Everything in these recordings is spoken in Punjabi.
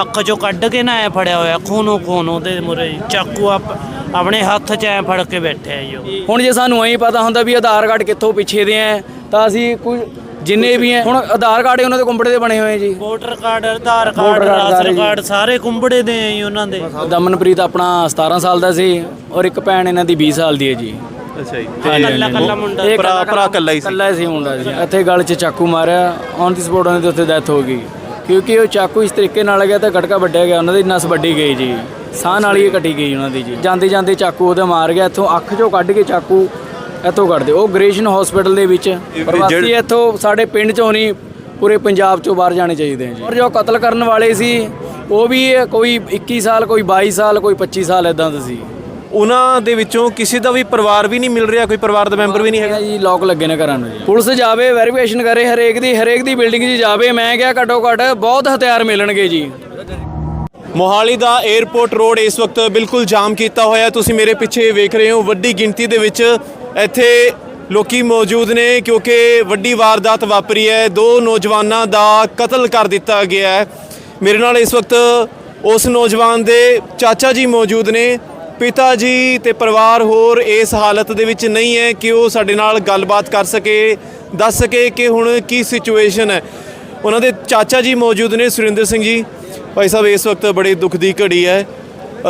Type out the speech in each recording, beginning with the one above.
ਅੱਖ ਚੋਂ ਕੱਢ ਕੇ ਨਾ ਐ ਫੜਿਆ ਹੋਇਆ ਖੂਨੋ ਖੂਨ ਉਹਦੇ ਮੁਰੇ ਚਾਕੂ ਆਪ- ਆਪਣੇ ਹੱਥ 'ਚ ਐ ਫੜ ਕੇ ਬੈਠਿਆ ਜੀ ਉਹ। ਹੁਣ ਜੇ ਸਾਨੂੰ ਐਂ ਪਤਾ ਹੁੰਦਾ ਵੀ ਆਧਾਰ ਕਾਰਡ ਕਿੱਥੋਂ ਪਿੱਛੇ ਦੇ ਆ ਤਾਂ ਅਸੀਂ ਕੁਝ ਜਿੰਨੇ ਵੀ ਆ ਹੁਣ ਆਧਾਰ ਕਾਰਡ ਹੀ ਉਹਨਾਂ ਦੇ ਕੰਪੜੇ ਦੇ ਬਣੇ ਹੋਏ ਜੀ। Voter card Aadhaar card voter card ਸਾਰੇ ਰਾਸ਼ਨ ਜੀ। ਕਾਰਡ। ਸਾਰੇ ਕੁੰਬੜੇ ਦੇ ਆ ਜੀ ਉਹਨਾਂ ਦੇ। ਦਮਨਪ੍ਰੀਤ ਆਪਣਾ 17 ਸਾਲ ਦਾ ਸੀ ਔਰ ਇੱਕ ਭੈਣ ਇਹਨਾਂ ਦੀ 20 ਸਾਲ ਦੀ ਹੈ ਜੀ। ਅੱਛਾ ਜੀ। ਕੱਲਾ ਕੱਲਾ ਮੁੰਡਾ। ਇਹ ਭਰਾ- ਭਰਾ ਇਕੱਲਾ ਹੀ ਸੀ। ਇਕੱਲਾ ਹੀ ਸੀ ਮੁੰਡਾ ਜੀ। ਇੱਥੇ ਗਲ 'ਚ ਚਾਕੂ ਮਾਰਿਆ ਔਨ ਦੀ ਸਪੋਟ ਉਹਨਾਂ ਦੀ ਉੱਥੇ ਡੈਥ ਹੋ ਗਈ। ਕਿਉਂਕਿ ਉਹ ਚਾਕੂ ਇਸ ਤਰੀਕੇ ਨਾਲ ਲੱਗਿਆ ਤਾਂ ਗਟਕਾ ਵੱਢਿਆ ਗਿਆ ਉਹਨਾਂ ਦੀ ਨਸ ਵੱਢੀ ਗਈ ਜੀ। ਸਾਹ ਨਾਲ ਹੀ ਕੱਟੀ ਗਈ ਉਹਨਾਂ ਦੀ ਜੀ। ਜਾਂਦੇ ਜਾਂਦੇ ਚਾਕੂ ਉਹਦੇ ਮਾਰ ਗਿਆ ਇੱਥੋਂ ਅੱਖ 'ਚੋਂ ਕੱਢ ਕੇ ਚਾਕੂ ਇੱਥੋਂ ਕੱਢਦੇ ਉਹ ਗ੍ਰੇਸ਼ਨ ਹਸਪੀਟਲ ਦੇ ਵਿੱਚ ਪ੍ਰਵਾਸੀ ਇੱਥੋਂ ਸਾਡੇ ਪਿੰਡ 'ਚੋਂ ਨਹੀਂ ਪੂਰੇ ਪੰਜਾਬ 'ਚੋਂ ਬਾਹਰ ਜਾਣੇ ਚਾਹੀਦੇ ਆ ਜੀ। ਔਰ ਜੋ ਕਤਲ ਕਰਨ ਵਾਲੇ ਸੀ ਉਹ ਵੀ ਕੋਈ 21 ਸਾਲ ਕੋਈ 22 ਸਾਲ ਕੋਈ 25 ਸਾਲ ਇਦਾਂ ਦੇ ਸੀ। ਉਹਨਾਂ ਦੇ ਵਿੱਚੋਂ ਕਿਸੇ ਦਾ ਵੀ ਪਰਿਵਾਰ ਵੀ ਨਹੀਂ ਮਿਲ ਰਿਹਾ ਕੋਈ ਪਰਿਵਾਰ ਦਾ ਮੈਂਬਰ ਵੀ ਨਹੀਂ ਹੈਗਾ। ਜੀ ਲੋਕ ਲੱਗੇ ਨੇ ਘਰਾਂ ਨੂੰ ਜੀ। ਪੁਲਿਸ ਜਾਵੇ ਵੈਰੀਫਿਕੇਸ਼ਨ ਕਰੇ ਹਰੇਕ ਦੀ ਹਰੇਕ ਦੀ ਬਿਲਡਿੰਗ 'ਚ ਜਾਵੇ ਮੈਂ ਕਿਹਾ ਘੱਟੋ ਘੱਟ ਬਹੁਤ ਹਥਿਆਰ ਮਿਲਣਗੇ ਜੀ। ਮੋਹਾਲੀ ਦਾ 에ਅਰਪੋਰਟ ਰੋਡ ਇਸ ਵਕਤ ਬਿਲਕੁਲ ਜਾਮ ਕੀਤਾ ਹੋਇਆ। ਤੁਸੀਂ ਮੇਰੇ ਪਿੱਛੇ ਵੇਖ ਰਹੇ ਹੋ ਵੱਡੀ ਗਿਣਤੀ ਦੇ ਵਿੱਚ ਇੱਥੇ ਲੋਕੀ ਮੌਜੂਦ ਨੇ ਕਿਉਂਕਿ ਵੱਡੀ ਵਾਰਦਾਤ ਵਾਪਰੀ ਹੈ। ਦੋ ਨੌਜਵਾਨਾਂ ਦਾ ਕਤਲ ਕਰ ਦਿੱਤਾ ਗਿਆ ਹੈ। ਮੇਰੇ ਨਾਲ ਇਸ ਵਕਤ ਉਸ ਨੌਜਵਾਨ ਦੇ ਚਾਚਾ ਜੀ ਮੌਜੂਦ ਨੇ। ਪਿਤਾ ਜੀ ਤੇ ਪਰਿਵਾਰ ਹੋਰ ਇਸ ਹਾਲਤ ਦੇ ਵਿੱਚ ਨਹੀਂ ਹੈ ਕਿ ਉਹ ਸਾਡੇ ਨਾਲ ਗੱਲਬਾਤ ਕਰ ਸਕੇ, ਦੱਸ ਸਕੇ ਕਿ ਹੁਣ ਕੀ ਸਿਚੁਏਸ਼ਨ ਹੈ। ਉਹਨਾਂ ਦੇ ਚਾਚਾ ਜੀ ਮੌਜੂਦ ਨੇ, ਸੁਰਿੰਦਰ ਸਿੰਘ ਜੀ। ਭਾਈ ਸਾਹਿਬ, ਇਸ ਵਕਤ ਬੜੇ ਦੁੱਖ ਦੀ ਘੜੀ ਹੈ।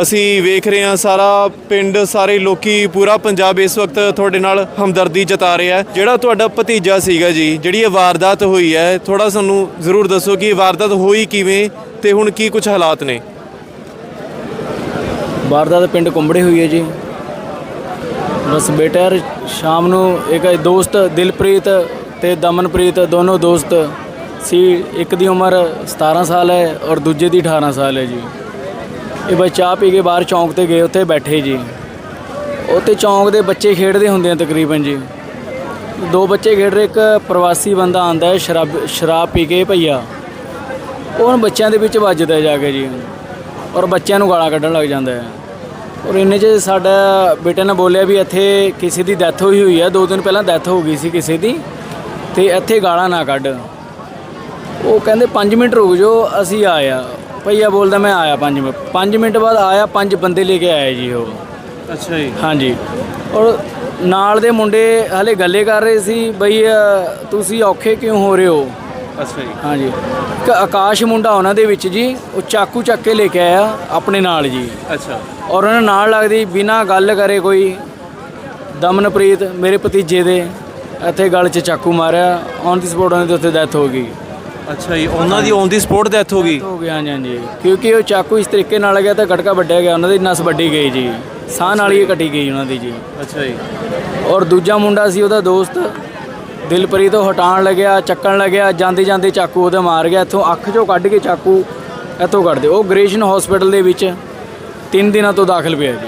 ਅਸੀਂ ਵੇਖ ਰਹੇ ਹਾਂ ਸਾਰਾ ਪਿੰਡ, ਸਾਰੇ ਲੋਕੀ, ਪੂਰਾ ਪੰਜਾਬ ਇਸ ਵਕਤ ਤੁਹਾਡੇ ਨਾਲ ਹਮਦਰਦੀ ਜਤਾ ਰਿਹਾ ਹੈ। ਜਿਹੜਾ ਤੁਹਾਡਾ ਭਤੀਜਾ ਸੀਗਾ ਜੀ, ਜਿਹੜੀ ਇਹ ਵਾਰਦਾਤ ਹੋਈ ਹੈ ਥੋੜਾ ਸਾਨੂੰ ਜ਼ਰੂਰ ਦੱਸੋ ਕਿ ਇਹ ਵਾਰਦਾਤ ਹੋਈ ਕਿਵੇਂ ਤੇ ਹੁਣ ਕੀ ਕੁਝ ਹਾਲਾਤ ਨੇ। ਵਾਰਦਾਤ ਪਿੰਡ ਕੁੰਬੜੇ ਹੋਈ ਹੈ ਜੀ। ਬਸ ਬੇਟਾ ਯਾਰ, ਸ਼ਾਮ ਨੂੰ ਇੱਕ ਦੋਸਤ ਦਿਲਪ੍ਰੀਤ ਤੇ ਦਮਨਪ੍ਰੀਤ, ਦੋਨੋਂ ਦੋਸਤ ਸੀ, ਇੱਕ ਦੀ ਉਮਰ 17 ਸਾਲ ਹੈ ਔਰ ਦੂਜੇ ਦੀ 18 ਸਾਲ ਹੈ ਜੀ। ਇਹ ਬਸ ਚਾਹ ਪੀ ਕੇ ਬਾਹਰ ਚੌਂਕ ਤੇ ਗਏ, ਉੱਥੇ ਬੈਠੇ ਜੀ। ਉੱਥੇ ਚੌਂਕ ਦੇ ਬੱਚੇ ਖੇਡਦੇ ਹੁੰਦੇ ਆ ਤਕਰੀਬਨ ਜੀ। ਦੋ ਬੱਚੇ ਖੇਡ ਰਹੇ, ਇੱਕ ਪ੍ਰਵਾਸੀ ਬੰਦਾ ਆਂਦਾ ਹੈ, ਸ਼ਰਾਬ ਸ਼ਰਾਬ ਪੀ ਕੇ ਭਈਆ। ਉਹਨਾਂ ਬੱਚਿਆਂ ਦੇ ਵਿੱਚ ਵੱਜਦਾ ਜਾ ਕੇ ਜੀ। ਔਰ ਬੱਚਿਆਂ ਨੂੰ ਗਾਲਾਂ ਕੱਢਣ ਲੱਗ ਜਾਂਦਾ ਹੈ। ਔਰ ਇੰਨੇ 'ਚ ਸਾਡਾ ਬੇਟੇ ਨੇ ਬੋਲਿਆ ਵੀ ਇੱਥੇ ਕਿਸੇ ਦੀ ਡੈਥ ਹੋਈ ਹੋਈ ਹੈ ਦੋ ਦਿਨ ਪਹਿਲਾਂ ਡੈਥ ਹੋ ਗਈ ਸੀ ਕਿਸੇ ਦੀ ਤੇ ਇੱਥੇ ਗਾਲਾਂ ਨਾ ਕੱਢ। ਉਹ ਕਹਿੰਦੇ 5 ਮਿੰਟ ਰੁਕ ਜਾਓ ਅਸੀਂ ਆਇਆ ਭਈਆ ਬੋਲਦਾ ਮੈਂ ਆਇਆ 5 ਮਿੰਟ 5 ਮਿੰਟ ਬਾਅਦ ਆਇਆ ਪੰਜ ਬੰਦੇ ਲੈ ਕੇ ਆਇਆ ਜੀ ਉਹ। ਅੱਛਾ ਜੀ। ਹਾਂਜੀ। ਔਰ ਨਾਲ ਦੇ ਮੁੰਡੇ ਹਲੇ ਗੱਲੇ ਕਰ ਰਹੇ ਸੀ ਬਈ ਤੁਸੀਂ ਔਖੇ ਕਿਉਂ ਹੋ ਰਹੇ ਹੋ? ਅੱਛਾ ਜੀ। ਹਾਂਜੀ। ਇੱਕ ਆਕਾਸ਼ ਮੁੰਡਾ ਉਹਨਾਂ ਦੇ ਵਿੱਚ ਜੀ ਉਹ ਚਾਕੂ ਚੱਕ ਕੇ ਲੈ ਕੇ ਆਇਆ ਆਪਣੇ ਨਾਲ ਜੀ। ਅੱਛਾ। ਔਰ ਉਹਨਾਂ ਨਾਲ ਲੱਗਦੀ ਬਿਨਾ ਗੱਲ ਕਰੇ ਕੋਈ ਦਮਨਪ੍ਰੀਤ ਮੇਰੇ ਭਤੀਜੇ ਦੇ ਇੱਥੇ ਗਲ 'ਚ ਚਾਕੂ ਮਾਰਿਆ ਔਨ ਦੀ ਸਪੋਟ ਉਹਨਾਂ ਦੀ ਉੱਥੇ ਡੈਥ ਹੋ ਗਈ। ਅੱਛਾ ਜੀ ਉਹਨਾਂ ਦੀ ਔਨ ਦੀ ਸਪੋਰਟ ਡੈਥ ਹੋ ਗਈ? ਹੋ ਗਿਆ ਹਾਂਜੀ ਹਾਂਜੀ। ਕਿਉਂਕਿ ਉਹ ਚਾਕੂ ਇਸ ਤਰੀਕੇ ਨਾਲ ਲੱਗਿਆ ਤਾਂ ਗਟਕਾ ਵੱਢਿਆ ਗਿਆ ਉਹਨਾਂ ਦੀ ਨਸ ਵੱਢੀ ਗਈ ਜੀ। ਸਾਹ ਨਾਲ ਹੀ ਕੱਟੀ ਗਈ ਉਹਨਾਂ ਦੀ ਜੀ। ਅੱਛਾ ਜੀ। ਔਰ ਦੂਜਾ ਮੁੰਡਾ ਸੀ ਉਹਦਾ ਦੋਸਤ ਦਿਲਪ੍ਰੀਤ ਉਹ ਹਟਾਉਣ ਲੱਗਿਆ ਚੱਕਣ ਲੱਗਿਆ ਜਾਂਦੇ ਜਾਂਦੇ ਚਾਕੂ ਉਹਦੇ ਮਾਰ ਗਿਆ ਇੱਥੋਂ ਅੱਖ 'ਚੋਂ ਕੱਢ ਕੇ ਚਾਕੂ ਇੱਥੋਂ ਕੱਢਦੇ ਉਹ ਗ੍ਰੇਸ਼ਨ ਹਸਪੀਟਲ ਦੇ ਵਿੱਚ ਤਿੰਨ ਦਿਨਾਂ ਤੋਂ ਦਾਖਲ ਪਿਆ ਜੀ।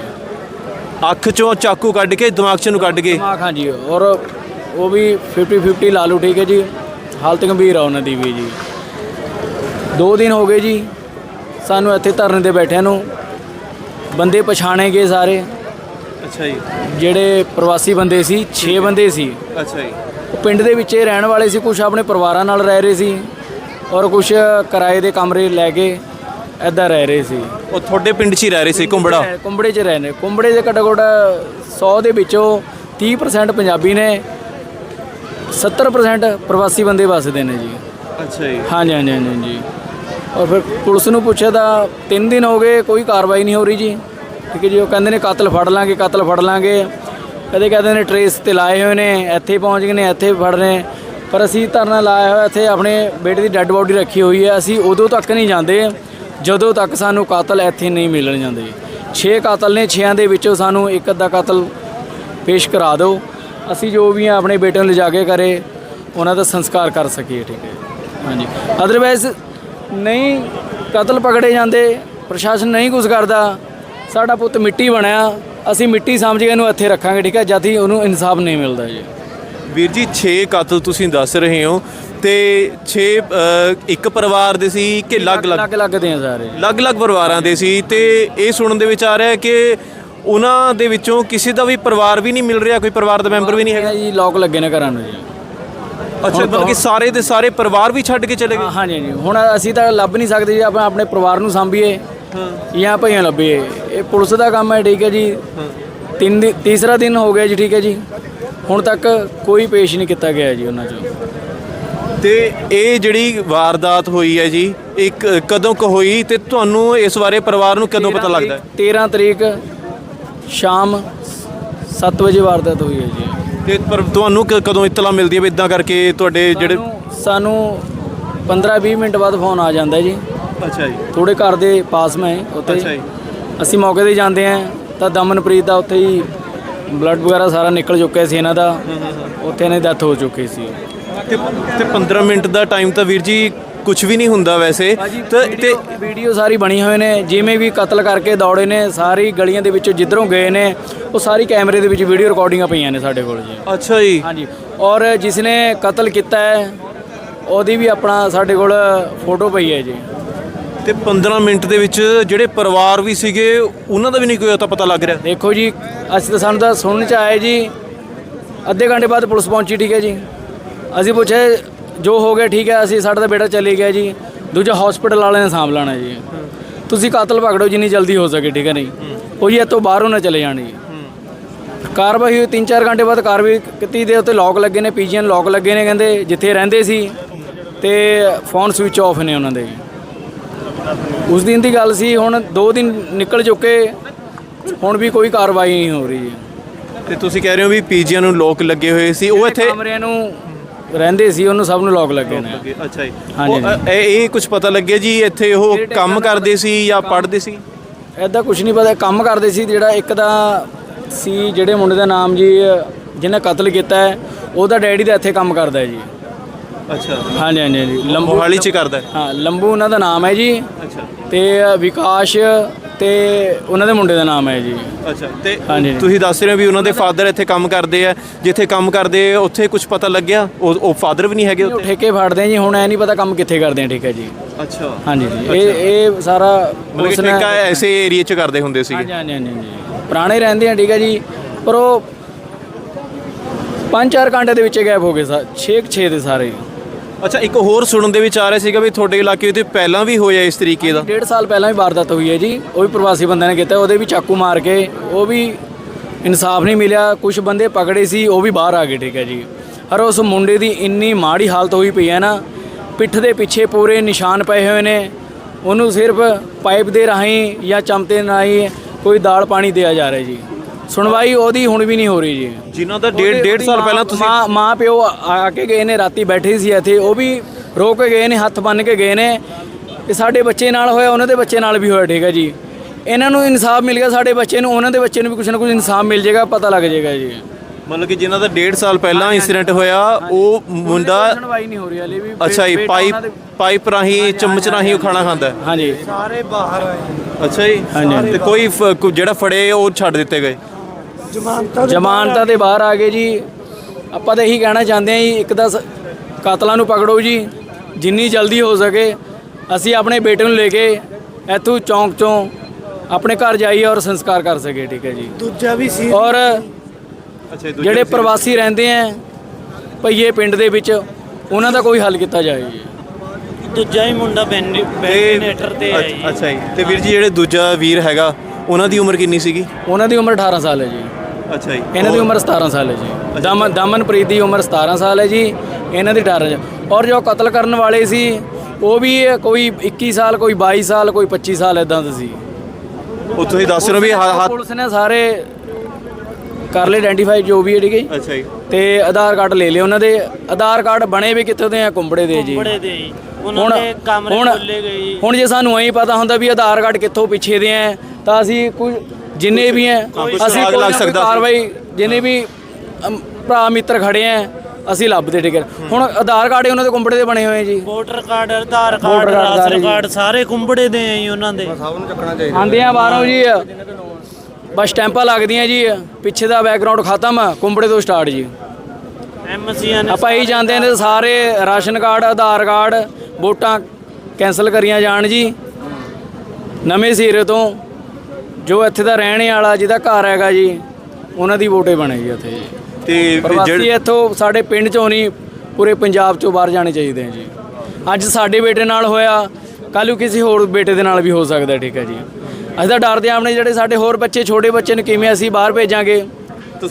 ਅੱਖ ਚੋਂ ਚਾਕੂ ਕੱਢ ਕੇ ਦਿਮਾਗ ਚ ਕੱਢ ਕੇ? ਦਿਮਾਗ ਹਾਂਜੀ ਔਰ ਉਹ ਵੀ 50 50 ਲਾ ਲਓ ਠੀਕ ਹੈ ਜੀ। ਹਾਲਤ ਗੰਭੀਰ ਆ ਉਹਨਾਂ ਦੀ ਵੀ ਜੀ। ਦੋ ਦਿਨ ਹੋ ਗਏ ਜੀ ਸਾਨੂੰ ਇੱਥੇ ਧਰਨੇ ਤੇ ਬੈਠਿਆਂ ਨੂੰ। ਬੰਦੇ ਪਛਾਣੇ ਗਏ ਸਾਰੇ। ਅੱਛਾ ਜੀ। ਜਿਹੜੇ ਪ੍ਰਵਾਸੀ ਬੰਦੇ ਸੀ 6 ਬੰਦੇ ਸੀ। ਅੱਛਾ ਜੀ। ਪਿੰਡ ਦੇ ਵਿੱਚ ਹੀ ਰਹਿਣ ਵਾਲੇ ਸੀ ਕੁਝ ਆਪਣੇ ਪਰਿਵਾਰਾਂ ਨਾਲ ਰਹਿ ਰਹੇ ਸੀ ਔਰ ਕੁਝ ਕਿਰਾਏ ਦੇ ਕਮਰੇ ਲੈ ਕੇ ਇੱਦਾਂ ਰਹਿ ਰਹੇ ਸੀ। ਉਹ ਤੁਹਾਡੇ ਪਿੰਡ 'ਚ ਹੀ ਰਹਿ ਰਹੇ ਸੀ ਕੁੰਬੜਾ? ਕੁੰਬੜੇ 'ਚ ਰਹਿੰਦੇ ਕੁੰਬੜੇ ਦੇ ਘੱਟੋ ਘੱਟ 100 ਦੇ ਵਿੱਚੋਂ 30% ਪੰਜਾਬੀ ਨੇ 70% ਪ੍ਰਵਾਸੀ ਬੰਦੇ ਵੱਸਦੇ ਨੇ ਜੀ। ਅੱਛਾ ਜੀ। ਹਾਂਜੀ ਹਾਂਜੀ ਹਾਂਜੀ ਹਾਂਜੀ। ਔਰ ਫਿਰ ਪੁਲਿਸ ਨੂੰ ਪੁੱਛਿਆ ਤਾਂ 3 ਦਿਨ ਹੋ ਗਏ ਕੋਈ ਕਾਰਵਾਈ ਨਹੀਂ ਹੋ ਰਹੀ ਜੀ। ਠੀਕ ਹੈ ਜੀ ਉਹ ਕਹਿੰਦੇ ਨੇ ਕਤਲ ਫੜ ਲਾਂਗੇ ਕਤਲ ਫੜ ਲਾਂਗੇ। ਕਦੇ ਕਹਿੰਦੇ ਨੇ ਟਰੇਸ ਤੇ ਲਾਏ ਹੋਏ ਨੇ, ਇੱਥੇ ਪਹੁੰਚ ਗਏ ਨੇ, ਇੱਥੇ ਫੜ ਰਹੇ ਪਰ ਅਸੀਂ ਧਰਨਾ ਲਾਇਆ ਹੋਇਆ, ਇੱਥੇ ਆਪਣੇ ਬੇਟੇ ਦੀ ਡੈੱਡ ਬੋਡੀ ਰੱਖੀ ਹੋਈ ਹੈ। ਅਸੀਂ ਉਦੋਂ ਤੱਕ ਨਹੀਂ ਜਾਂਦੇ, ਜਦੋਂ ਤੱਕ ਸਾਨੂੰ ਕਾਤਲ ਇੱਥੇ ਨਹੀਂ ਮਿਲਣ ਜਾਂਦੇ। 6 ਕਾਤਲ ਨੇ 6ਾਂ ਦੇ ਵਿੱਚੋਂ ਸਾਨੂੰ ਇੱਕ ਅੱਧਾ ਕਾਤਲ ਪੇਸ਼ ਕਰਾ ਦਿਓ। ਅਸੀਂ ਜੋ ਵੀ ਆ, ਆਪਣੇ ਬੇਟੇ ਨੂੰ ਲਿਜਾ ਕੇ ਕਰੇ, ਉਹਨਾਂ ਦਾ ਸੰਸਕਾਰ ਕਰ ਸਕੀਏ, ਠੀਕ ਹੈ। ਹਾਂਜੀ। ਅਦਰਵਾਈਜ਼ ਨਹੀਂ, ਕਤਲ ਪਕੜੇ ਜਾਂਦੇ, ਪ੍ਰਸ਼ਾਸਨ ਨਹੀਂ ਕੁਝ ਕਰਦਾ। ਸਾਡਾ ਪੁੱਤ ਮਿੱਟੀ ਬਣਿਆ ਅਸੀਂ ਮਿੱਟੀ ਸਮਝ ਕੇ ਇਹਨੂੰ ਇੱਥੇ ਰੱਖਾਂਗੇ ਠੀਕ ਹੈ? ਜਦ ਹੀ ਉਹਨੂੰ ਇਨਸਾਫ ਨਹੀਂ ਮਿਲਦਾ ਜੀ। ਵੀਰ ਜੀ 6 ਕਾਤਲ ਤੁਸੀਂ ਦੱਸ ਰਹੇ ਹੋ ਤੇ 6 ਇੱਕ ਪਰਿਵਾਰ ਦੇ ਸੀ ਕਿ ਅਲੱਗ-ਅਲੱਗ? ਲੱਗ ਲੱਗਦੇ ਆ ਸਾਰੇ। ਅਲੱਗ-ਅਲੱਗ ਪਰਿਵਾਰਾਂ ਦੇ ਸੀ ਤੇ ਇਹ ਸੁਣਨ ਦੇ ਵਿੱਚ ਆ ਰਿਹਾ ਹੈ ਕਿ ਉਹਨਾਂ ਦੇ ਵਿੱਚੋਂ ਕਿਸੇ ਦਾ ਵੀ ਪਰਿਵਾਰ ਵੀ ਨਹੀਂ ਮਿਲ ਰਿਹਾ ਕੋਈ ਪਰਿਵਾਰ ਦਾ ਮੈਂਬਰ ਵੀ ਨਹੀਂ ਹੈਗਾ? ਜੀ ਲੋਕ ਲੱਗੇ ਨੇ ਘਰਾਂ ਨੂੰ ਜੀ। ਅੱਛਾ ਮਤਲਬ ਕਿ ਸਾਰੇ ਦੇ ਸਾਰੇ ਪਰਿਵਾਰ ਵੀ ਛੱਡ ਕੇ ਚਲੇ ਗਏ? ਹਾਂ ਹਾਂਜੀ। ਹੁਣ ਅਸੀਂ ਤਾਂ ਲੱਭ ਨਹੀਂ ਸਕਦੇ ਜੀ ਆਪਾਂ ਆਪਣੇ ਪਰਿਵਾਰ ਨੂੰ ਸਾਂਭੀਏ। ਜਾਂ ਭਈਆਂ ਲੱਭੀਏ ਇਹ। ਪੁਲਿਸ ਦਾ ਕੰਮ ਹੈ ਠੀਕ ਹੈ ਜੀ। ਤਿੰਨ ਦਿ- ਤੀਸਰਾ ਦਿਨ ਹੋ ਗਿਆ ਜੀ ਠੀਕ ਹੈ ਜੀ। ਹੁਣ ਤੱਕ ਕੋਈ ਪੇਸ਼ ਨਹੀਂ ਕੀਤਾ ਗਿਆ ਜੀ ਉਹਨਾਂ 'ਚੋਂ। ਤੇ ਇਹ ਜਿਹੜੀ ਵਾਰਦਾਤ ਹੋਈ ਹੈ ਜੀ ਇੱਕ ਕਦੋਂ ਕ ਹੋਈ ਤੇ ਤੁਹਾਨੂੰ ਇਸ ਬਾਰੇ ਪਰਿਵਾਰ ਨੂੰ ਕਦੋਂ ਪਤਾ ਲੱਗਦਾ ਹੈ? 13 ਤਰੀਕ ਸ਼ਾਮ 7 ਵਜੇ ਵਾਰਦਾਤ ਹੋਈ ਹੈ ਜੀ। ਤੇ ਪਰ ਤੁਹਾਨੂੰ ਕ- ਕਦੋਂ ਇਤਲਾ ਮਿਲਦੀ ਹੈ ਵੀ ਇਦਾਂ ਕਰਕੇ ਤੁਹਾਡੇ ਜਿਹੜੇ ਸਾਨੂੰ- ਸਾਨੂੰ 15-20 ਮਿੰਟ ਬਾਅਦ ਫੋਨ ਆ ਜਾਂਦਾ ਜੀ। ਅੱਛਾ ਜੀ। ਥੋੜੇ ਘਰ ਦੇ ਪਾਸ ਮੈਂ ਉੱਥੇ। ਅੱਛਾ ਜੀ। ਅਸੀਂ ਮੌਕੇ ਤੇ ਜਾਂਦੇ ਆਂ ਤਾਂ ਦਮਨਪ੍ਰੀਤ ਦਾ ਉੱਥੇ ਹੀ ਬਲੱਡ ਵਗੈਰਾ ਸਾਰਾ ਨਿਕਲ ਚੁੱਕਿਆ ਸੀ ਇਹਨਾਂ ਦਾ। ਉੱਥੇ ਇਹਨਾਂ ਦੀ ਡੈਥ ਹੋ ਚੁੱਕੀ ਸੀ ਤੇ ਤੇ 15 ਮਿੰਟ ਦਾ ਟਾਈਮ ਤਾਂ ਵੀਰ ਜੀ ਕੁਝ ਵੀ ਨਹੀਂ ਹੁੰਦਾ ਵੈਸੇ। ਤੇ ਤੇ ਵੀਡੀਓ ਸਾਰੀ ਬਣੀ ਹੋਏ ਨੇ। ਜਿਵੇਂ ਵੀ ਕਤਲ ਕਰਕੇ ਦੌੜੇ ਨੇ ਸਾਰੀ ਗਲੀਆਂ ਦੇ ਵਿੱਚੋਂ ਜਿੱਧਰੋਂ ਗਏ ਨੇ ਉਹ ਸਾਰੀ ਕੈਮਰੇ ਦੇ ਵਿੱਚ ਵੀਡੀਓ ਰਿਕਾਰਡਿੰਗਾਂ ਪਈਆਂ ਨੇ ਸਾਡੇ ਕੋਲ ਜੀ। ਅੱਛਾ ਜੀ। ਹਾਂਜੀ। ਔਰ ਜਿਸ ਨੇ ਕਤਲ ਕੀਤਾ ਹੈ ਉਹਦੀ ਵੀ ਆਪਣਾ ਸਾਡੇ ਕੋਲ ਫੋਟੋ ਪਈ ਹੈ ਜੀ। ਤੇ 15 ਮਿੰਟ ਦੇ ਵਿੱਚ ਜਿਹੜੇ ਪਰਿਵਾਰ ਵੀ ਸੀਗੇ, ਉਹਨਾਂ ਦਾ ਵੀ ਨਹੀਂ ਕੋਈ ਤਾਂ ਪਤਾ ਲੱਗ ਰਿਹਾ? ਦੇਖੋ ਜੀ, ਅਸੀਂ ਤਾਂ ਸਾਨੂੰ ਤਾਂ ਸੁਣਨ ਚ ਆਇਆ ਜੀ, ਅੱਧੇ ਘੰਟੇ ਬਾਅਦ ਪੁਲਿਸ ਪਹੁੰਚੀ, ਠੀਕ ਹੈ ਜੀ। ਅਸੀਂ ਪੁੱਛਿਆ, ਜੋ ਹੋ ਗਿਆ, ਠੀਕ ਹੈ, ਅਸੀਂ ਸਾਡਾ ਤਾਂ ਬੇਟਾ ਚਲੇ ਗਿਆ ਜੀ। ਦੂਜਾ ਹਸਪੀਟਲ ਵਾਲਿਆਂ ਨੇ ਸਾਂਭ ਲੈਣਾ ਜੀ। ਤੁਸੀਂ ਕਾਤਲ ਪਕੜੋ ਜਿੰਨੀ ਜਲਦੀ ਹੋ ਸਕੇ, ਠੀਕ ਹੈ ਨਹੀਂ? ਉਹ ਜੀ ਇੱਥੋਂ ਬਾਹਰੋਂ ਨਾ ਚਲੇ ਜਾਣ ਜੀ। ਕਾਰਵਾਈ ਹੋਈ 3-4 ਘੰਟੇ ਬਾਅਦ ਕਾਰਵਾਈ ਕੀਤੀ ਦੇ ਉੱਤੇ ਲੋਕ ਲੱਗੇ ਨੇ ਪੀਜੀਐਨ ਲੋਕ ਲੱਗੇ ਨੇ, ਕਹਿੰਦੇ, ਜਿੱਥੇ ਰਹਿੰਦੇ ਸੀ, ਤੇ ਫੋਨ ਸਵਿਚ ਆਫ ਨੇ ਉਹਨਾਂ ਦੇ ਉਸ ਦਿਨ ਦੀ ਗੱਲ ਸੀ ਹੁਣ 2 ਦਿਨ ਨਿਕਲ ਚੁੱਕੇ ਹੁਣ ਵੀ ਕੋਈ ਕਾਰਵਾਈ ਨਹੀਂ ਹੋ ਰਹੀ ਜੀ ਤੇ ਤੁਸੀਂ ਕਹਿ ਰਹੇ ਹੋ ਵੀ ਪੀਜੀਆਂ ਨੂੰ ਲੋਕ ਲੱਗੇ ਹੋਏ ਸੀ ਉਹ ਇੱਥੇ ਕਮਰਿਆਂ ਨੂੰ ਰਹਿੰਦੇ ਸੀ ਉਹਨੂੰ ਸਭ ਨੂੰ ਲੋਕ ਲੱਗੇ ਨੇ। ਅੱਛਾ ਜੀ। ਹਾਂਜੀ, ਉਹ, ਅ, ਇਹ ਇਹ ਕੁਝ ਪਤਾ ਲੱਗਿਆ ਜੀ ਇੱਥੇ ਉਹ ਕੰਮ ਕਰਦੇ ਸੀ ਜਾਂ ਪੜ੍ਹਦੇ ਸੀ? ਐਦਾਂ ਕੁਝ ਨਹੀਂ ਪਤਾ ਕੰਮ ਕਰਦੇ ਸੀ ਜਿਹੜਾ ਇੱਕ ਦਾ ਸੀ ਜਿਹੜੇ ਮੁੰਡੇ ਦਾ ਨਾਮ ਜੀ ਜਿਹਨੇ ਕਤਲ ਕੀਤਾ ਹੈ ਉਹਦਾ ਡੈਡੀ ਦਾ ਇੱਥੇ ਕੰਮ ਕਰਦਾ ਹੈ ਜੀ। ਅੱਛਾ। ਹਾਂਜੀ ਹਾਂਜੀ ਹਾਂਜੀ। ਲੰਬੂ ਮੋਹਾਲੀ ਚ ਕਰਦਾ ਹੈ। ਹਾਂ ਲੰਬੂ ਉਹਨਾਂ ਦਾ ਨਾਮ ਹੈ ਜੀ। ਅੱਛਾ। ਤੇ ਵਿਕਾਸ਼ ਤੇ ਉਹਨਾਂ ਦੇ ਮੁੰਡੇ ਦਾ ਨਾਮ ਹੈ ਜੀ। ਅੱਛਾ ਤੇ ਹਾਂਜੀ। ਤੁਸੀਂ ਦੱਸ ਰਹੇ ਹੋ ਵੀ ਉਹਨਾਂ ਦੇ ਫਾਦਰ ਇੱਥੇ ਕੰਮ ਕਰਦੇ ਆ। ਜਿੱਥੇ ਕੰਮ ਕਰਦੇ ਆ ਉੱਥੇ ਕੁਝ ਪਤਾ ਲੱਗਿਆ? ਉਹ ਉਹ ਫਾਦਰ ਵੀ ਨਹੀਂ ਹੈਗੇ ਉਹ ਉੱਥੇ? ਠੇਕੇ ਫੜਦੇ ਆ ਜੀ ਹੁਣ ਐ ਨਹੀਂ ਪਤਾ ਕੰਮ ਕਿੱਥੇ ਕਰਦੇ ਆ ਠੀਕ ਹੈ ਜੀ। ਅੱਛਾ। ਹਾਂਜੀ ਜੀ। ਇਹ ਇਹ ਸਾਰਾ ਮਤਲਬ ਕਿ ਪੁਲਿਸ ਨੇ- ਠੇਕਾ ਐਸੇ ਏਰੀਆ 'ਚ ਕਰਦੇ ਹੁੰਦੇ ਸੀਗੇ। ਹਾਂਜੀ ਹਾਂਜੀ ਹਾਂਜੀ ਹਾਂਜੀ। ਪੁਰਾਣੇ ਰਹਿੰਦੇ ਆ ਠੀਕ ਹੈ ਜੀ। ਪਰ ਉਹ ਪੰਜ ਚਾਰ ਘੰਟੇ ਦੇ ਵਿੱਚ ਗਾਇਬ ਹੋ ਗਏ ਸਾ 6 6 ਦੇ ਸਾਰੇ। ਅੱਛਾ, ਇੱਕ ਹੋਰ ਸੁਣਨ ਦੇ ਵਿੱਚ ਆ ਰਿਹਾ ਸੀਗਾ ਵੀ ਤੁਹਾਡੇ ਇਲਾਕੇ ਤੇ ਪਹਿਲਾਂ ਵੀ ਹੋਇਆ ਇਸ ਤਰੀਕੇ ਦਾ? ਡੇਢ ਸਾਲ ਪਹਿਲਾਂ ਵੀ ਵਾਰਦਾਤ ਹੋਈ ਹੈ ਜੀ। ਉਹ ਵੀ ਪ੍ਰਵਾਸੀ ਬੰਦਿਆਂ ਨੇ ਕੀਤਾ, ਉਹਦੇ ਵੀ ਚਾਕੂ ਮਾਰ ਕੇ ਉਹ ਵੀ ਇਨਸਾਫ ਨਹੀਂ ਮਿਲਿਆ। ਕੁਝ ਬੰਦੇ ਪਕੜੇ ਸੀ, ਉਹ ਵੀ ਬਾਹਰ ਆ ਗਏ, ਠੀਕ ਹੈ ਜੀ। ਪਰ ਉਸ ਮੁੰਡੇ ਦੀ ਇੰਨੀ ਮਾੜੀ ਹਾਲਤ ਹੋਈ ਪਈ ਹੈ ਨਾ, ਪਿੱਠ ਦੇ ਪਿੱਛੇ ਪੂਰੇ ਨਿਸ਼ਾਨ ਪਏ ਹੋਏ ਨੇ। ਉਹਨੂੰ ਸਿਰਫ ਪਾਈਪ ਦੇ ਰਾਹੀਂ ਜਾਂ ਚਮਤੇ ਰਾਹੀਂ ਕੋਈ ਦਾਲ ਪਾਣੀ ਦਿਆ ਜਾ ਰਿਹਾ ਜੀ। ਸੁਣਵਾਈ ਉਹਦੀ ਹੁਣ ਵੀ ਨਹੀਂ ਹੋ ਰਹੀ ਜੀ। ਜਿਨ੍ਹਾਂ ਦਾ ਡੇਢ ਡੇਢ ਸਾਲ ਪਹਿਲਾਂ ਤੁਸੀਂ ਮਾਂ ਮਾਂ ਪਿਓ ਆ ਕੇ ਗਏ ਨੇ ਰਾਤੀ ਬੈਠੇ ਸੀ ਇੱਥੇ ਉਹ ਵੀ ਰੋਕ ਕੇ ਗਏ ਨੇ ਹੱਥ ਬੰਨ ਕੇ ਗਏ ਨੇ। ਇਹ ਸਾਡੇ ਬੱਚੇ ਨਾਲ ਹੋਇਆ ਉਹਨਾਂ ਦੇ ਬੱਚੇ ਨਾਲ ਵੀ ਹੋਇਆ ਠੀਕ ਹੈ ਜੀ। ਇਹਨਾਂ ਨੂੰ ਇਨਸਾਫ ਮਿਲ ਗਿਆ ਸਾਡੇ ਬੱਚੇ ਨੂੰ ਉਹਨਾਂ ਦੇ ਬੱਚੇ ਨੂੰ ਵੀ ਕੁਝ ਨਾ ਕੁਝ ਇਨਸਾਫ ਮਿਲ ਜਾਏਗਾ ਪਤਾ ਲੱਗ ਜਾਏਗਾ ਜੀ। ਮਤਲਬ ਕਿ ਜਿਨ੍ਹਾਂ ਦਾ ਡੇਢ ਸਾਲ ਪਹਿਲਾਂ ਇੰਸੀਡੈਂਟ ਹੋਇਆ ਉਹ ਮੁੰਡਾ ਸੁਣਵਾਈ ਨਹੀਂ ਹੋ ਰਹੀ ਹਲੇ ਵੀ ਅੱਛਾ ਜੀ ਪਾਈਪ ਪਾਈਪ ਰਾਹੀਂ ਚਮਚ ਰਾਹੀਂ ਉਹ ਖਾਣਾ ਖਾਂਦਾ ਹੈ। ਹਾਂਜੀ। ਅੱਛਾ ਜੀ। ਹਾਂਜੀ। ਤੇ ਕੋਈ ਫ- ਕੋਈ ਜਿਹੜਾ ਫੜੇ ਉਹ ਛੱਡ ਦਿੱਤੇ ਗਏ। ਜ਼ਮਾਨਤਾਂ ਦੇ ਬਾਹਰ ਆ ਗਏ ਜੀ। ਆਪਾਂ ਤਾਂ ਇਹੀ ਕਹਿਣਾ ਚਾਹੁੰਦੇ ਹਾਂ ਜੀ ਇੱਕ ਤਾਂ ਸ- ਕਾਤਲਾਂ ਨੂੰ ਪਕੜੋ ਜੀ ਜਿੰਨੀ ਜਲਦੀ ਹੋ ਸਕੇ। ਅਸੀਂ ਆਪਣੇ ਬੇਟੇ ਨੂੰ ਲੈ ਕੇ ਇੱਥੋਂ ਚੌਂਕ ਚੋਂ ਆਪਣੇ ਘਰ ਜਾਈਏ ਔਰ ਸੰਸਕਾਰ ਕਰ ਸਕੇ ਠੀਕ ਹੈ ਜੀ। ਦੂਜਾ ਵੀ ਸੀ। ਔਰ ਅੱਛਾ ਜਿਹੜੇ ਪ੍ਰਵਾਸੀ ਰਹਿੰਦੇ ਆ ਭਈਏ ਪਿੰਡ ਦੇ ਵਿੱਚ ਉਹਨਾਂ ਦਾ ਕੋਈ ਹੱਲ ਕੀਤਾ ਜਾਏ ਜੀ। ਦੂਜਾ ਹੀ ਮੁੰਡਾ ਵੈਂਟੀਲੇਟਰ ਤੇ ਹੈ ਜੀ। ਅੱਛਾ ਜੀ। ਤੇ ਵੀਰ ਜੀ ਜਿਹੜੇ ਦੂਜਾ ਵੀਰ ਹੈਗਾ ਉਹਨਾਂ ਦੀ ਉਮਰ ਕਿੰਨੀ ਸੀਗੀ? ਉਹਨਾਂ ਦੀ ਉਮਰ 18 ਸਾਲ ਹੈ ਜੀ। ਅੱਛਾ ਜੀ। ਇਹਨਾਂ ਦੀ ਉਮਰ 17 ਸਾਲ ਹੈ ਜੀ। ਦਮਨ ਦਮਨਪ੍ਰੀਤ ਦੀ ਉਮਰ 17 ਸਾਲ ਹੈ ਜੀ। ਇਹਨਾਂ ਦੀ 18 ਸਾਲ ਔਰ ਜੋ ਕਤਲ ਕਰਨ ਵਾਲੇ ਸੀ ਉਹ ਵੀ ਕੋਈ 21 ਸਾਲ ਕੋਈ 22 ਸਾਲ ਕੋਈ 25 ਸਾਲ ਇਦਾਂ ਦੇ ਸੀ। ਉਹ ਤੁਸੀਂ ਦੱਸ ਰਹੇ ਹੋ ਵੀ ਹੱਥ ਪੁਲਿਸ ਨੇ ਸਾਰੇ ਕਰ ਲਏ ਆਇਡੈਂਟੀਫਾਈ ਜੋ ਵੀ ਹੈ ਠੀਕ ਹੈ। ਅੱਛਾ ਜੀ। ਤੇ ਆਧਾਰ ਕਾਰਡ ਲੈ ਲਏ ਉਹਨਾਂ ਦੇ। ਆਧਾਰ ਕਾਰਡ ਬਣੇ ਵੀ ਕਿੱਥੋਂ ਦੇ ਆ? ਕੁੰਬੜੇ ਦੇ ਜੀ। ਬੜੇ ਦੇ ਜੀ। ਉਹਨਾਂ ਹੁਣ ਦੇ ਕਮਰੇ ਖੋਲੇ ਗਏ ਜੀ। ਹੁਣ ਜੇ ਸਾਨੂੰ ਐਂ ਪਤਾ ਹੁੰਦਾ ਵੀ ਆਧਾਰ ਕਾਰਡ ਕਿੱਥੋਂ ਪਿੱਛੇ ਦੇ ਆ ਤਾਂ ਅਸੀਂ ਕੁਝ ਜਿੰਨੇ ਵੀ ਕੁਛ ਅਸੀਂ ਕੋਈ ਲੱਗ ਨਾ ਕੋਈ। ਕਾਰਵਾਈ ਜਿੰਨੇ ਵੀ ਅਮ, ਭਰਾ ਮਿੱਤਰ ਖੜੇ ਆ ਅਸੀਂ ਲੱਭਦੇ ਠੀਕ ਹੈ। ਹੁਣ ਆਧਾਰ ਕਾਰਡ ਹੀ ਉਹਨਾਂ ਦੇ ਕੁੰਬੜੇ ਦੇ ਬਣੇ ਹੋਏ ਜੀ। Voter card Aadhaar card card ਸਾਰੇ ਰਾਸ਼ਨ ਜੀ। ਕਾਰਡ ਸਾਰੇ ਕੁੰਬੜੇ ਦੇ ਆ ਜੀ ਉਹਨਾਂ ਦੇ। ਆਂਦੇ ਆ ਬਾਹਰੋਂ ਜੀ। ਬਸ ਸਟੈਂਪਾਂ ਲੱਗਦੀਆਂ ਜੀ। ਪਿੱਛੇ ਦਾ ਬੈਕਗ੍ਰਾਉਂਡ ਖਤਮ ਕੁੰਬੜੇ ਤੋਂ ਸਟਾਰਟ ਜੀ। ਐਮਸੀਆਂ ਨੇ ਆਪਾਂ ਇਹੀ ਚਾਹੁੰਦੇ ਨੇ ਸਾਰੇ ਰਾਸ਼ਨ ਕਾਰਡ ਆਧਾਰ ਕਾਰਡ ਵੋਟਾਂ ਕੈਨਸਲ ਕਰੀਆਂ ਜਾਣ ਜੀ। ਨਵੇਂ ਸਿਰੇ ਤੋਂ ਜੋ ਇੱਥੇ ਦਾ ਰਹਿਣੇ ਵਾਲਾ ਜਿਹਦਾ ਘਰ ਹੈਗਾ ਜੀ ਉਹਨਾਂ ਦੀ ਵੋਟੇ ਬਣੇ ਜੀ ਇੱਥੇ ਜੀ। ਤੇ ਪ੍ਰਵਾਸੀ ਜਿਹੜੇ ਇੱਥੋਂ ਸਾਡੇ ਪਿੰਡ ਚੋਂ ਨਹੀਂ ਪੂਰੇ ਪੰਜਾਬ ਚੋਂ ਬਾਹਰ ਜਾਣੇ ਚਾਹੀਦੇ ਆ ਜੀ। ਅੱਜ ਸਾਡੇ ਬੇਟੇ ਨਾਲ ਹੋਇਆ ਕੱਲ੍ਹ ਨੂੰ ਕਿਸੇ ਹੋਰ ਬੇਟੇ ਦੇ ਨਾਲ ਵੀ ਹੋ ਸਕਦਾ ਠੀਕ ਹੈ ਜੀ। ਅਸੀਂ ਤਾਂ ਡਰਦੇ ਆਪਣੇ ਜਿਹੜੇ ਸਾਡੇ ਹੋਰ ਬੱਚੇ ਛੋਟੇ ਬੱਚੇ ਨੇ ਕਿਵੇਂ ਅਸੀਂ ਬਾਹਰ ਭੇਜਾਂਗੇ?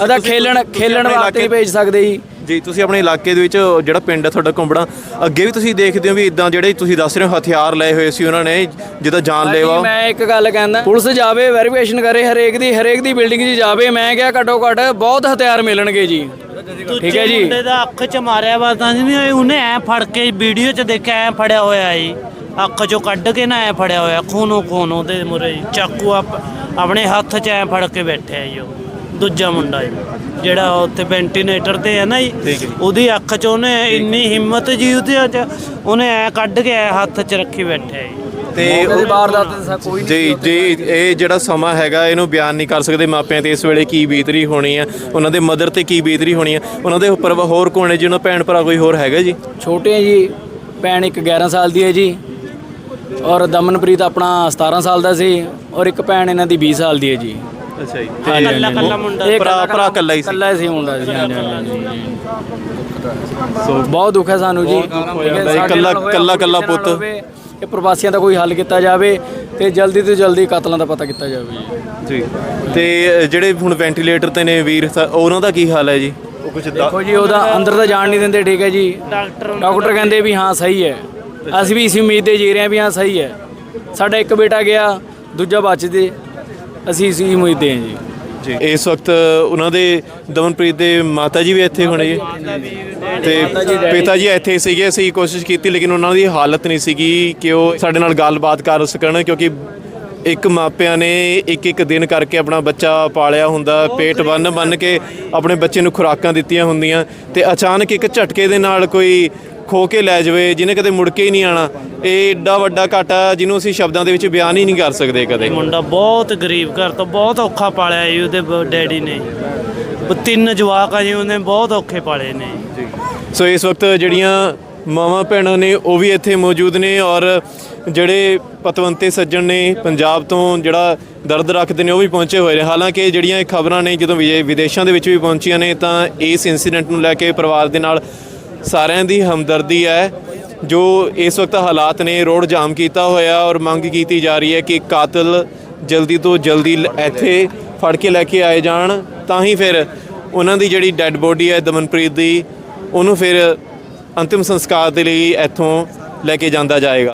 ਅਦਾ ਖੇਲਣ ਖੇਲਣ ਵਾਸਤੇ ਭੇਜ ਸਕਦੇ ਜੀ। ਜੀ ਤੁਸੀਂ ਆਪਣੇ ਇਲਾਕੇ ਦੇ ਵਿੱਚ ਜਿਹੜਾ ਪਿੰਡ ਹੈ ਤੁਹਾਡਾ ਕੁੰਬੜਾ ਅੱਗੇ ਵੀ ਤੁਸੀਂ ਦੇਖਦੇ ਹੋ ਵੀ ਇਦਾਂ ਜਿਹੜੇ ਤੁਸੀਂ ਦੱਸ ਰਹੇ ਹੋ ਹਥਿਆਰ ਲਏ ਹੋਏ ਸੀ ਉਹਨਾਂ ਨੇ ਜਿੱਦਾਂ ਜਾਨ ਲੈਵਾ। ਮੈਂ ਇੱਕ ਗੱਲ ਕਹਿੰਦਾ ਪੁਲਿਸ ਜਾਵੇ ਵੈਰੀਫਿਕੇਸ਼ਨ ਕਰੇ ਹਰੇਕ ਦੀ ਹਰੇਕ ਦੀ ਬਿਲਡਿੰਗ 'ਚ ਜਾਵੇ ਮੈਂ ਕਿਹਾ ਘੱਟੋ ਘੱਟ ਬਹੁਤ ਹਥਿਆਰ ਮਿਲਣਗੇ ਜੀ। ਠੀਕ ਹੈ ਜੀ। ਮੁੰਡੇ ਦਾ ਅੱਖ 'ਚ ਮਾਰਿਆ ਵਾ ਤਾਂ ਨਹੀਂ ਉਹਨੇ ਐ ਫੜ ਕੇ ਵੀਡੀਓ 'ਚ ਦੇਖਿਆ ਐ ਫੜਿਆ ਹੋਇਆ ਜੀ। ਅੱਖ 'ਚੋਂ ਕੱਢ ਕੇ ਨਾ ਐ ਫੜਿਆ ਹੋਇਆ ਖੂਨੋ ਖੂਨ ਉਹਦੇ ਮੁਰੇ ਚਾਕੂ ਆਪ- ਆਪਣੇ ਹੱਥ 'ਚ ਐ ਫੜ ਕੇ ਬੈਠਿਆ ਜੀ ਉਹ। ਦੂਜਾ ਮੁੰਡਾ ਜੀ ਜਿਹੜਾ ਉੱਥੇ ਵੈਂਟੀਲੇਟਰ ਤੇ ਹੈ ਨਾ ਜੀ। ਉਹਦੀ ਅੱਖ 'ਚ ਉਹਨੇ ਇੰਨੀ ਹਿੰਮਤ ਜੀ ਉਹਦੇ 'ਚ ਉਹਨੇ ਐ ਕੱਢ ਕੇ ਐ ਹੱਥ 'ਚ ਰੱਖੀ ਬੈਠਿਆ ਜੀ। ਤੇ ਮੌਕੇ ਦੀ ਵਾਰਦਾਤ ਤੇ ਸਾ ਕੋਈ ਜੀ ਜੀ ਇਹ ਜਿਹੜਾ ਸਮਾਂ ਹੈਗਾ ਇਹਨੂੰ ਬਿਆਨ ਨਹੀਂ ਕਰ ਸਕਦੇ ਮਾਪਿਆਂ ਤੇ ਇਸ ਵੇਲੇ ਕੀ ਬੀਤਰੀ ਹੋਣੀ ਆ ਉਹਨਾਂ ਦੇ ਮਦਰ ਤੇ ਕੀ ਬੀਤਰੀ ਹੋਣੀ ਆ ਉਹਨਾਂ ਦੇ ਉੱਪਰ ਹੋਰ ਕੋਣ ਹੈ ਜੀ ਉਹਨਾਂ ਭੈਣ ਭਰਾ ਕੋਈ ਹੋਰ ਹੈਗਾ ਜੀ? ਛੋਟੇ ਜੀ ਭੈਣ ਇੱਕ 11 ਸਾਲ ਦੀ ਹੈ ਜੀ ਔਰ ਦਮਨਪ੍ਰੀਤ ਆਪਣਾ 17 ਸਾਲ ਦਾ ਸੀ ਔਰ ਇੱਕ ਭੈਣ ਇਹਨਾਂ ਦੀ 20 ਸਾਲ ਦੀ ਹੈ ਜੀ। ਅੱਛਾ ਜੀ। ਕੱਲਾ ਕੱਲਾ ਮੁੰਡਾ ਇਹ ਭਰਾ- ਭਰਾ ਇਕੱਲਾ ਹੀ ਸੀ। ਇਕੱਲਾ ਹੀ ਸੀ ਮੁੰਡਾ ਜੀ। ਹਾਂਜੀ, ਹਾਂਜੀ, ਹਾਂਜੀ। ਸੋ ਬਹੁਤ ਦੁੱਖ ਹੈ ਸਾਨੂੰ ਜੀ। ਹੋਇਆ। ਹੁੰਦਾ ਜੀ, ਸਾਡੇ ਨਾਲ ਇਕੱਲਾ- ਹੋਇਆ, ਇਕੱਲਾ- ਇਕੱਲਾ ਕਿਸੇ ਨਾਲ ਪੁੱਤ। ਹੋਵੇ, ਇਹ ਪ੍ਰਵਾਸੀਆਂ ਦਾ ਕੋਈ ਹੱਲ ਕੀਤਾ ਜਾਵੇ ਤੇ ਜਲਦੀ ਤੋਂ ਜਲਦੀ ਕਤਲਾਂ ਦਾ ਪਤਾ ਕੀਤਾ ਜਾਵੇ। ਜੀ। ਜੀ ਤੇ ਜਿਹੜੇ ਹੁਣ ਵੈਂਟੀਲੇਟਰ ਤੇ ਨੇ ਵੀਰ ਉਹਨਾਂ ਦਾ ਕੀ ਹਾਲ ਹੈ ਜੀ? ਉਹ ਕੁਝ ਦੇਖੋ ਜੀ ਉਹਦਾ ਅੰਦਰ ਤਾਂ ਜਾਣ ਨਹੀਂ ਦਿੰਦੇ ਠੀਕ ਹੈ ਜੀ। ਡਾਕਟਰ ਡਾਕਟਰ ਕਹਿੰਦੇ ਵੀ ਹਾਂ ਸਹੀ ਹੈ। ਅਸੀਂ ਵੀ ਇਸੇ ਉਮੀਦ ਤੇ ਜੀ ਰਹੇ ਹਾਂ ਵੀ ਹਾਂ ਸਹੀ ਹੈ। ਸਾਡਾ ਇੱਕ ਬੇਟਾ ਗਿਆ ਦੂਜਾ ਬਚ ਜੇ ਅਸੀਂ ਇਸੇ ਉਮੀਦ ਤੇ ਹਾਂ ਜੀ। ਜੀ। ਇਸ ਵਕਤ ਉਹਨਾਂ ਦੇ ਦਮਨਪ੍ਰੀਤ ਦੇ ਮਾਤਾ ਜੀ ਵੀ ਇੱਥੇ ਹੋਣੇ ਜੀ। ਤੇ ਪਿਤਾ ਜੀ ਇੱਥੇ ਸੀਗੇ, ਅਸੀਂ ਕੋਸ਼ਿਸ਼ ਕੀਤੀ, ਲੇਕਿਨ ਉਹਨਾਂ ਦੀ ਹਾਲਤ ਨਹੀਂ ਸੀਗੀ ਕਿ ਉਹ ਸਾਡੇ ਨਾਲ ਗੱਲਬਾਤ ਕਰ ਸਕਣ, ਕਿਉਂਕਿ ਇੱਕ ਮਾਪਿਆਂ ਨੇ ਇੱਕ ਇੱਕ ਦਿਨ ਕਰਕੇ ਆਪਣਾ ਬੱਚਾ ਪਾਲਿਆ ਹੁੰਦਾ, ਪੇਟ ਬੰਨ ਬੰਨ ਕੇ ਆਪਣੇ ਬੱਚੇ ਨੂੰ ਖੁਰਾਕਾਂ ਦਿੱਤੀਆਂ ਹੁੰਦੀਆਂ ਤੇ ਅਚਾਨਕ ਇੱਕ ਝਟਕੇ ਦੇ ਨਾਲ ਕੋਈ ਖੋ ਕੇ ਲੈ ਜਾਵੇ ਜਿਹਨੇ ਕਦੇ ਮੁੜ ਕੇ ਹੀ ਨਹੀਂ ਆਣਾ। ਇਹ ਏਡਾ ਵੱਡਾ ਘਾਟਾ ਜਿਹਨੂੰ ਅਸੀਂ ਸ਼ਬਦਾਂ ਦੇ ਵਿੱਚ ਬਿਆਨ ਹੀ ਨਹੀਂ ਕਰ ਸਕਦੇ ਕਦੇ। ਮੁੰਡਾ ਬਹੁਤ ਗਰੀਬ ਘਰ ਤੋਂ ਬਹੁਤ ਔਖਾ ਪਾਲਿਆ ਜੀ ਉਹਦੇ ਬ- ਡੈਡੀ ਨੇ। ਉਹ ਤਿੰਨ ਜਵਾਕ ਆ ਜੀ ਉਹਨੇ ਬਹੁਤ ਔਖੇ ਪਾਲੇ ਨੇ। ਸੋ ਇਸ ਵਕਤ ਜਿਹੜੀਆਂ ਮਾਵਾਂ ਭੈਣਾਂ ਨੇ ਉਹ ਵੀ ਇੱਥੇ ਮੌਜੂਦ ਨੇ ਔਰ ਜਿਹੜੇ ਪਤਵੰਤੇ ਸੱਜਣ ਨੇ ਪੰਜਾਬ ਤੋਂ ਜਿਹੜਾ ਦਰਦ ਰੱਖਦੇ ਨੇ ਉਹ ਵੀ ਪਹੁੰਚੇ ਹੋਏ ਨੇ। ਹਾਲਾਂਕਿ ਜਿਹੜੀਆਂ ਇਹ ਖਬਰਾਂ ਨੇ ਜਦੋਂ ਵਿਜੇ- ਵਿਦੇਸ਼ਾਂ ਦੇ ਵਿੱਚ ਵੀ ਪਹੁੰਚੀਆਂ ਨੇ ਤਾਂ ਇਸ ਇਨਸੀਡੈਂਟ ਨੂੰ ਲੈ ਕੇ ਪਰਿਵਾਰ ਦੇ ਨਾਲ ਸਾਰਿਆਂ ਦੀ ਹਮਦਰਦੀ ਹੈ, ਜੋ ਇਸ ਵਕਤ ਹਾਲਾਤ ਨੇ ਰੋਡ ਜਾਮ ਕੀਤਾ ਹੋਇਆ ਔਰ ਮੰਗ ਕੀਤੀ ਜਾ ਰਹੀ ਹੈ ਕਿ ਕਾਤਲ ਜਲਦੀ ਤੋਂ ਜਲਦੀ ਲ- ਇੱਥੇ ਫੜ ਕੇ ਲੈ ਕੇ ਆਏ ਜਾਣ। ਤਾਂ ਹੀ ਫਿਰ ਉਹਨਾਂ ਦੀ ਜਿਹੜੀ ਡੈੱਡ ਬੋਡੀ ਹੈ ਦਮਨਪ੍ਰੀਤ ਦੀ, ਉਹਨੂੰ ਫਿਰ ਅੰਤਿਮ ਸੰਸਕਾਰ ਦੇ ਲਈ ਇੱਥੋਂ ਲੈ ਕੇ ਜਾਂਦਾ ਜਾਏਗਾ।